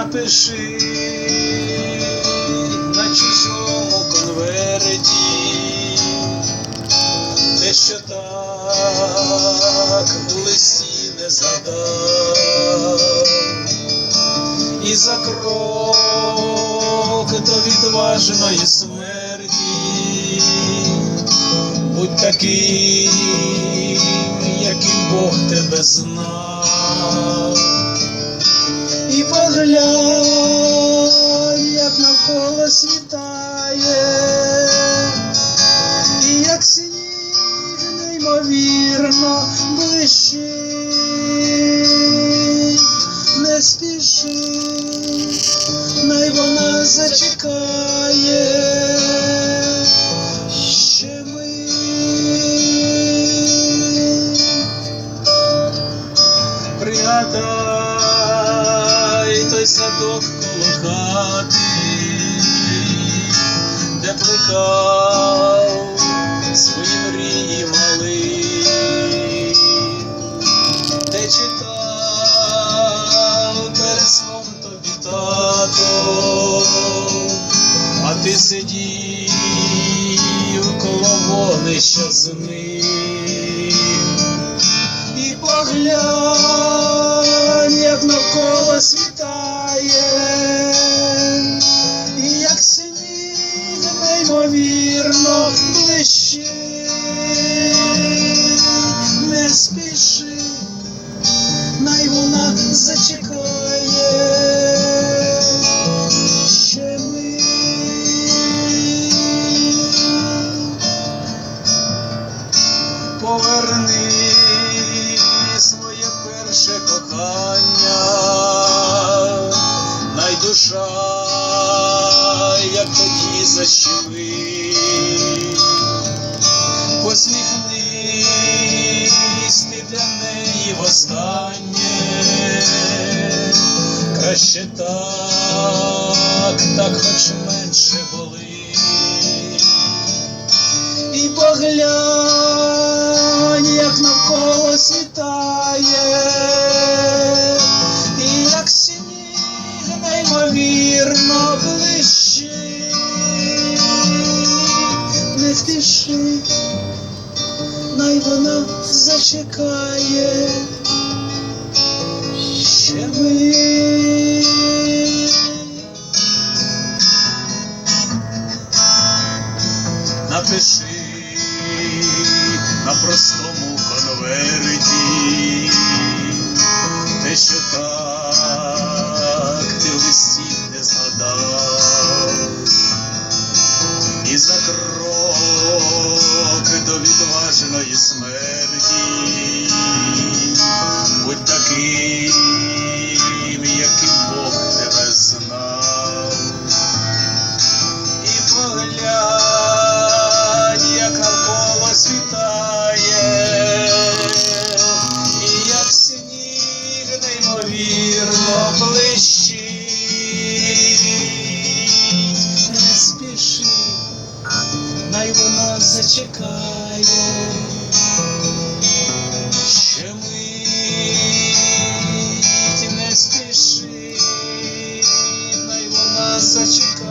напиши на чужому конверті, те, що так в листі не згадав, і за крок до відважної смерті, будь таким, яким Бог тебе знав. І поглянь, як навколо світає, і як сніг неймовірно блищить, не спіши, най вона зачекає. Пригадай садок коло хати, де плекав свої мрії малий, де читав перед сном тобі тато, а ти сидів коло вогнища з ним. І поглянь, як навколо світає, і як сніг неймовірно блищить, не спіши, най вона зачекає. Поверни душа, як тоді защемить, посміхнись ти для неї востаннє, краще так, так хоч менше болить і поглянь, як навколо світає, не спіши, най вона зачекає. Ще мить. напиши на простому конверті, те, що так крок відваженої смерті, будь таким, яким Бог тебе знав. І поглянь, як навколо світає, і як сніг неймовірно блищить, не спіши, най вона зачекає. such a